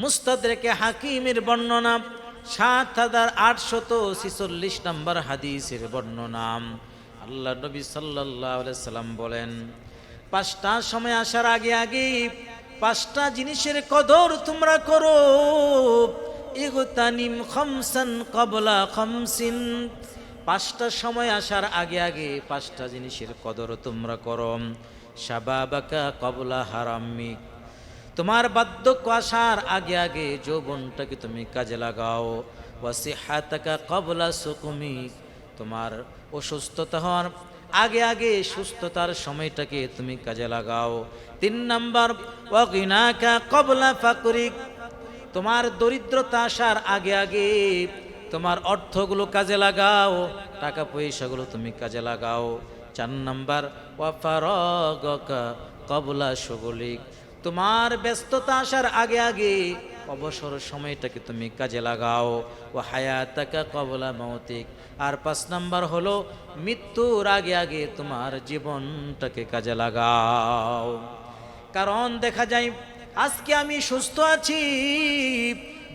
মুস্তাদরেকে হাকিমের বর্ণনা, সাত হাজার আটশত ছিচল্লিশ নম্বর হাদিসের বর্ণনা। আল্লাহ নবী সাল্লাম বলেন, পাঁচটা সময় আসার আগে আগে পাঁচটা জিনিসের কদর তোমরা করো। ইগতানিম খমসান কবলা খমসিন। পাঁচটা সময় আসার আগে আগে পাঁচটা জিনিসের কদর তোমরা করো। সাবাবাকা কবলা হারাম্মিক তোমার বার্ধক্য আসার আগে আগে যৌবনটাকে তুমি কাজে লাগাও। ওয়াসি হাতাকা কবলা সুকুমি, তোমার অসুস্থতা হওয়ার আগে আগে সুস্থতার সময়টাকে তুমি কাজে লাগাও। তিন নম্বর ওয়াকিনাকা কবলা ফাকরিক তোমার দরিদ্রতা আসার আগে আগে তোমার অর্থগুলো কাজে লাগাও টাকা পয়সাগুলো তুমি কাজে লাগাও। চার নাম্বার ওয়াফারগকা কবলা সগলিক তোমার ব্যস্ততা আসার আগে আগে অবসর সময়টাকে তুমি কাজে লাগাও। ও হায়াতাকা কবলা মৌতিক আর পাঁচ নাম্বার হলো মৃত্যুর আগে আগে তোমার জীবনটাকে কাজে লাগাও। কারণ দেখা যায়, আজকে আমি সুস্থ আছি,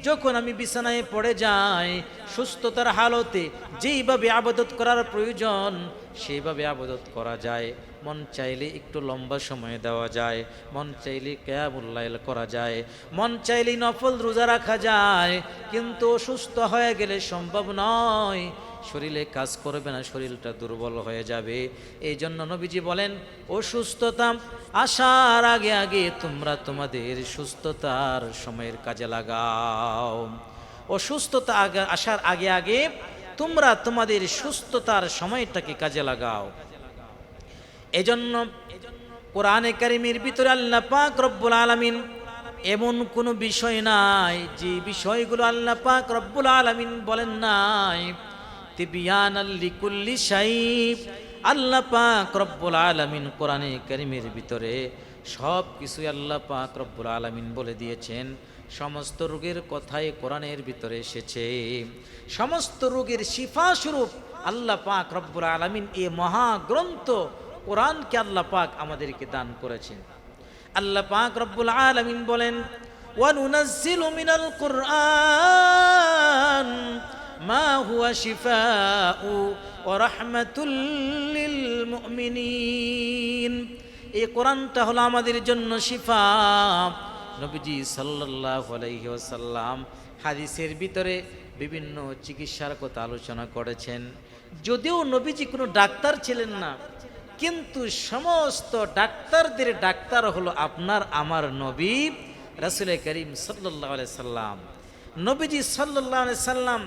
যখন আমি বিছানায় পড়ে যাই সুস্থতার হালতে যেইভাবে আবাদত করার প্রয়োজন, সেইভাবে আবাদত করা যায়। মন চাইলে একটু লম্বা সময় দেওয়া যায়। মন চাইলে ক্যাবুল্লাইল করা যায়। মন চাইলে নফল রোজা রাখা যায়। কিন্তু অসুস্থ হয়ে গেলে সম্ভব নয়। শরীরে কাজ করবে না, শরীরটা দুর্বল হয়ে যাবে। এই জন্য নবীজি বলেন, অসুস্থতা আসার আগে আগে তোমরা তোমাদের সুস্থতার সময়ের কাজে লাগাও। অসুস্থতা আসার আগে আগে তোমরা তোমাদের সুস্থতার সময়টাকে কাজে লাগাও। এজন্য কোরআনে কারিমের ভিতরে আল্লাহ পাক রব্বুল আলামিন এমন কোনো বিষয় নাই, যে বিষয়গুলো আল্লাহ পাক রব্বুল আলামিন বলেন নাই আল্লিকুল্লি আল্লাহ পাক রব্বুল আলামিন কোরআনে কারিমের ভিতরে সব কিছুই আল্লাহ পাক রব্বুল আলমিন বলে দিয়েছেন। সমস্ত রোগের কথাই কোরআনের ভিতরে এসেছে। সমস্ত রোগের শিফাস্বরূপ আল্লাহ পাক রব্বুল আলমিন এ মহাগ্রন্থ কোরআনকে আল্লাহ পাক আমাদেরকে দান করেছেন। আল্লাহ পাক রব্বুল আলমিন বলেন وَنُنَزِّلُ مِنَ الْقُرْآنِ مَا هُوَ شِفَاءُ وَرَحْمَةٌ لِلْمُؤْمِنِينَ এই কোরআনটা হলো আমাদের জন্য শিফা। নবীজি সাল্লাল্লাহু আলাইহি ওয়াসাল্লাম হাদিসের ভিতরে বিভিন্ন চিকিৎসার কথা আলোচনা করেছেন। যদিও নবীজি কোনো ডাক্তার ছিলেন না, কিন্তু সমস্ত ডাক্তারদের ডাক্তার হলো আপনার, আমার নবী রাসুল করিম সাল্লাহ সাল্লাম নবীজি সাল্লাহ সাল্লাম